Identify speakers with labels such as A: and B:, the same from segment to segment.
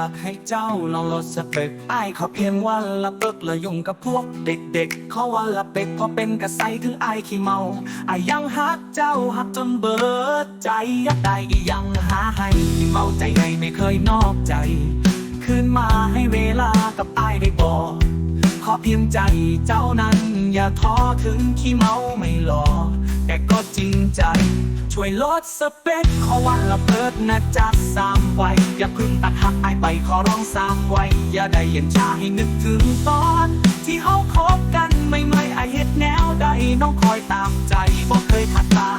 A: ากให้เจ้าลองลดสเปคไอ้ายเขาเพียงวันละเบิกลยยุ่งกับพวกเด็กๆเขาวันละเป็กพอเป็นกระไสถึงไอ้ขี้เมาไอ้ยังฮักเจ้าฮักจนเบิดใจอยากได้อียังหาให้ขี้เมาใจไงไม่เคยนอกใจ คืนมาให้เวลากับไอ้ได้บอกขอเพียงใจเจ้านั้นอย่าท้อถึงขี้เมาไม่หลอ แต่ก็จริงใจ ช่วยลดสเปคขอวันละเพิดนะจ๊ะสามไว้อย่าเพึ่งตัดหักไอไปขอร้องสามไว้ อย่าได้เย็นชาให้นึกถึงตอน ที่เฮาคบกันไม่ไม่ไอเฮ็ดแนวใดน้องคอยตามใจบ่เคยขัดตา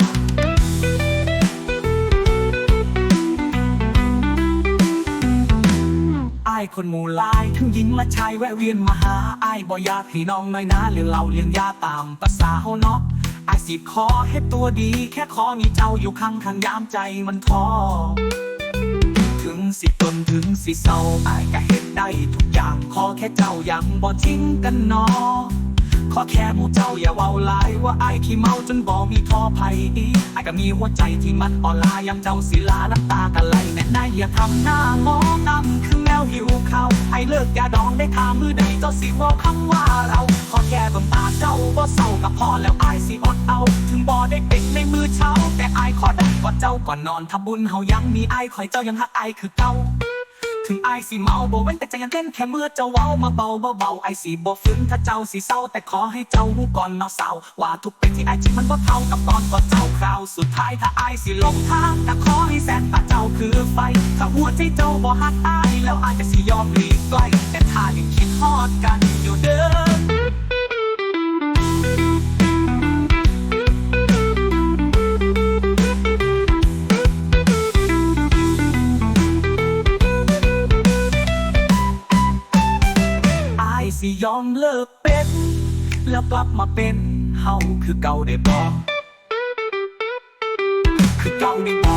A: อายคนหมู่ลายทั้งหญิงและชายแวะเวียนมาหาอายบ่อยากให้น้องน้อยนะเรื่องเราเลี้ยงยาตามภาษาเฮาเนาะอ สิขอให้ตัวดีแค่ขอมีเจ้าอยู่ข้างทางยามใจมันท้อถึงสิตนถึงสิเศร้าอายก็เฮ็ดได้ทุกอย่างขอแค่เจ้ายังบ่ทิ้งกันเนาะขอแค่มูเจ้าอย่าเว้าลายว่าไอ้ายขี้เมาจนบ่มีท่อภัยไอ้ายก็มีหัวใจที่มันอ่อนลายยามเจ้าสิลาน้ำตากันไหลแน่นายอย่าทำหน้ามองนำคือแมวหิวข้าวไอ้เลิกยาดองได้ทามือใดเจ้าสิบอกคำว่าเรา ขอแค่เบิ่งตาเจ้าบ่เศร้ากับพอแล้วไอ้ายสิอดเอา ถึงบ่ได้เป็นในมือเช้า แต่ไอ้ายขอได้กอดเจ้าก่อนนอนทำบุญเฮายังมีไอ้ายคอยเจ้ายังฮักไอ้ายคือเก่าถึงไอสิเมาบ่เว้นแต่ใจยังเต้นแค่เมื่อเจ้าเว้ามาเบาเบาไอสิบ่ฟื้นถ้าเจ้าสิเศร้า แต่ขอให้เจ้าหูก่อนเนาะเศร้าว่าทุกเป็นที่ไอายจิมันบ่เท่ากับตอนก่อนเจ้าคราว สุดท้ายถ้าไอสิลงทางแต่ขอให้แสนตาเจ้าคือไฟ ถ้าหัวใจเจ้าบ่ฮักไอายแล้วไอายจะสิยอมหลีกไกลแต่ถ้ายังคิดฮอดกันอยู่เด้อ สิยอมเลิกเป็น แล้วกลับมาเป็นเฮาคือเก่าได้บ่คือเก่าได้บ่